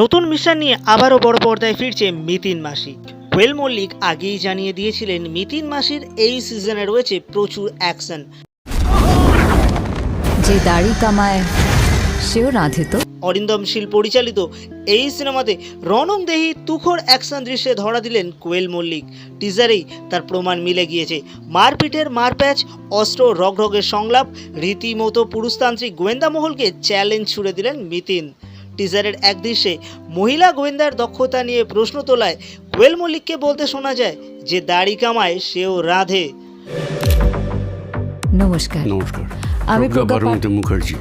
নতুন মিশন নিয়ে আবারও বড় পর্দায় ফিরছে মিতিন মাসিক কোয়েল মল্লিক আগেই জানিয়ে দিয়েছিলেন, মিতিন মাসির এই সিজনে রয়েছে প্রচুর অ্যাকশন যে দাড়ি কামায়, সেও রাঁধে তো। অরিন্দম শীল পরিচালিত এই সিনেমাতে রণং দেহি তুখোর অ্যাকশন দৃশ্যে ধরা দিলেন কোয়েল মল্লিক। টিজারেই তার প্রমাণ মিলে গিয়েছে। মারপিটের মারপ্যাচ অস্ত্র রগরগের সংলাপ রীতিমতো পুরুষতান্ত্রিক গোয়েন্দা মহলকে চ্যালেঞ্জ ছুড়ে দিলেন মিতিন। টিজারের এক দৃশ্যে মহিলা গোয়েন্দার দক্ষতা নিয়ে প্রশ্ন তোলায় কোয়েল মল্লিককে বলতে শোনা যায় যে দাড়ি কামায় সেও রাধে। নমস্কার। নমস্কার। আমি মুখার্জি।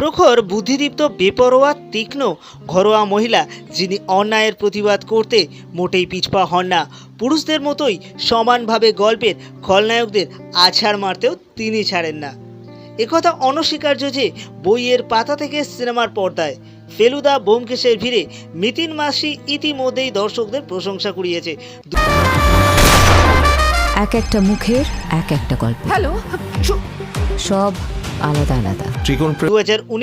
প্রখর বুদ্ধিদীপ্ত বেপরোয়া তীক্ষ্ণ ঘরোয়া মহিলা যিনি অন্যায়ের প্রতিবাদ করতে মোটেই পিছপা হন না। পুরুষদের মতোই সমানভাবে গল্পের খলনায়কদের আছাড় মারতেও তিনি ছাড়েন না। একথা অনস্বীকার্য যে বইয়ের পাতা থেকে সিনেমার পর্দায় ফেলুদা বোমকেশের ভিড়ে মিতিন মাসি ইতিমধ্যেই দর্শকদের প্রশংসা কুড়িয়েছে। এক একটা মুখের এক একটা গল্প। হ্যালো সব আলাদা আলাদা। ত্রিকোণ দু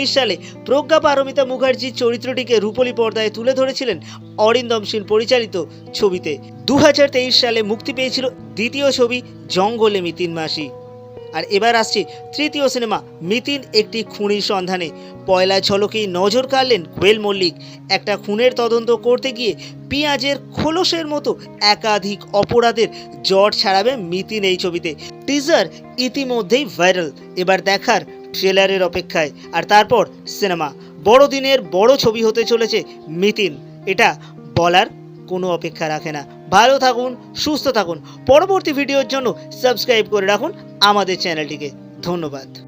সালে প্রজ্ঞা পারমিতা মুখার্জির চরিত্রটিকে রূপলি পর্দায় তুলে ধরেছিলেন অরিন্দম সেন পরিচালিত ছবিতে। দু হাজার তেইশ সালে মুক্তি পেয়েছিল দ্বিতীয় ছবি জঙ্গলে মিতিন মাসি। আর এবার আসছে তৃতীয় সিনেমা মিতিন একটি খুনির সন্ধানে। পয়লা ঝলকেই নজর কাড়লেন কোয়েল মল্লিক। একটা খুনের তদন্ত করতে গিয়ে পেঁয়াজের খোলসের মতো একাধিক অপরাধের জট ছাড়াবে মিতিন এই ছবিতে। টিজার ইতিমধ্যেই ভাইরাল, এবার দেখার ট্রেলারের অপেক্ষায়। আর তারপর সিনেমা, বড়দিনের বড় ছবি হতে চলেছে মিতিন এটা বলার কোনো অপেক্ষা রাখে না। ভালো থাকুন সুস্থ থাকুন। পরবর্তী ভিডিওর জন্য সাবস্ক্রাইব করে রাখুন আমাদের চ্যানেলটিকে ধন্যবাদ।